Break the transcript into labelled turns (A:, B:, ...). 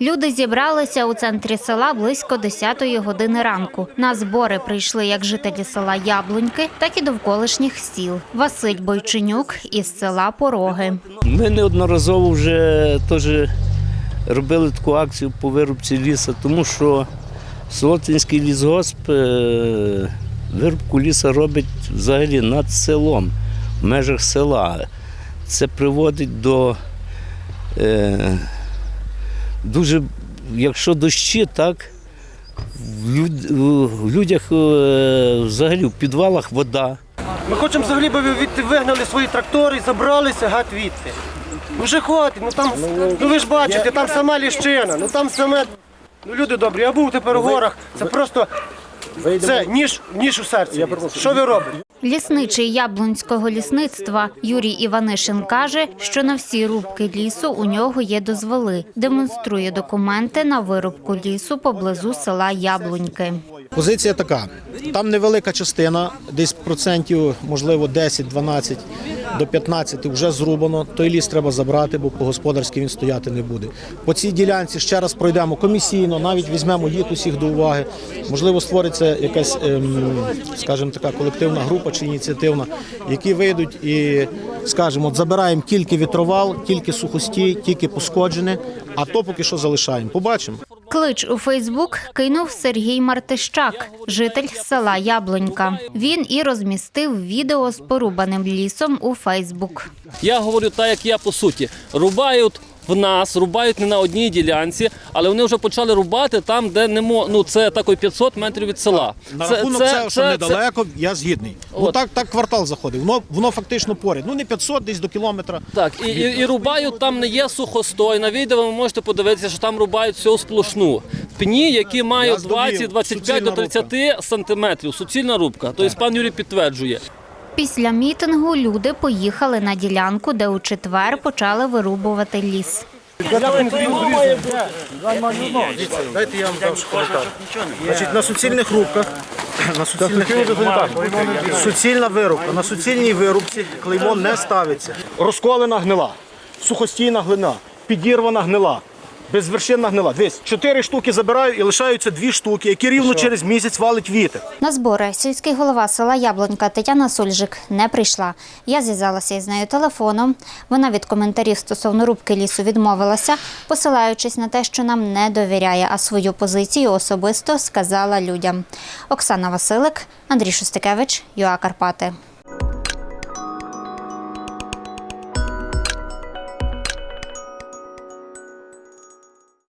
A: Люди зібралися у центрі села близько 10-ї години ранку. На збори прийшли як жителі села Яблуньки, так і довколишніх сіл. Василь Бойченюк із села Пороги.
B: Ми неодноразово вже теж робили таку акцію по вирубці лісу, тому що Солотинський лісгосп е, вирубку лісу робить взагалі над селом, в межах села. Це приводить до е, дуже, якщо дощі, так, в, люд, в людях е, взагалі в підвалах вода.
C: Ми хочемо взагалі, ви відти вигнали свої трактори і забралися гад відти. Ну вже хватить, ну там, ну ви ж бачите, там сама ліщина, ну там саме. Ну люди добрі, я був тепер у горах, це просто це ніж, ніж у серці. Що ви робите?
A: Лісничий яблунського лісництва Юрій Іванишин каже, що на всі рубки лісу у нього є дозволи. Демонструє документи на вирубку лісу поблизу села Яблуньки.
D: Позиція така: там невелика частина, десь процентів, можливо, 10-12 до 15 вже зрубано. Той ліс треба забрати, бо по-господарськи він стояти не буде. По цій ділянці ще раз пройдемо комісійно, навіть візьмемо їх усіх до уваги. Можливо, створиться якась, ем, скажімо, така колективна група чи ініціативна, які вийдуть і скажемо, от забираємо тільки вітровал, тільки сухостій, тільки пошкоджене, а то поки що залишаємо. Побачимо.
A: Клич у Фейсбук кинув Сергій Мартищак, житель села Яблонька. Він і розмістив відео з порубаним лісом у Фейсбук.
E: Я говорю так, як я по суті. Рубають в нас, рубають не на одній ділянці, але вони вже почали рубати там, де не мо... ну це такої 500 метрів від села.
D: На рахунок цього, що недалеко, я згідний. Ну
E: От.
D: так, так квартал заходив. Воно, воно фактично поряд. Ну не 500, десь до кілометра.
E: Так, і, і, і рубають там не є сухостой. На відео ви можете подивитися, що там рубають всю сплошну. Пні, які мають
D: здобів.
E: 20-25 до 30 сантиметрів. Суцільна рубка. Тобто пан Юрій підтверджує.
A: Після мітингу люди поїхали на ділянку, де у четвер почали вирубувати ліс.
D: Дайте я вам дам коментар. Значить, на суцільних рубках. На суцільних суцільна вирубка. На суцільній вирубці клеймо не ставиться. Розколена гнила, сухостійна глина, підірвана гнила. Безвершинна гнила. Дивись, чотири штуки забираю і лишаються дві штуки, які рівно через місяць валить вітер.
A: На збори сільський голова села Яблонька Тетяна Сульжик не прийшла. Я зв'язалася із нею телефоном. Вона від коментарів стосовно рубки лісу відмовилася, посилаючись на те, що нам не довіряє, а свою позицію особисто сказала людям. Оксана Василик, Андрій Шостикевич, ЮА Карпати.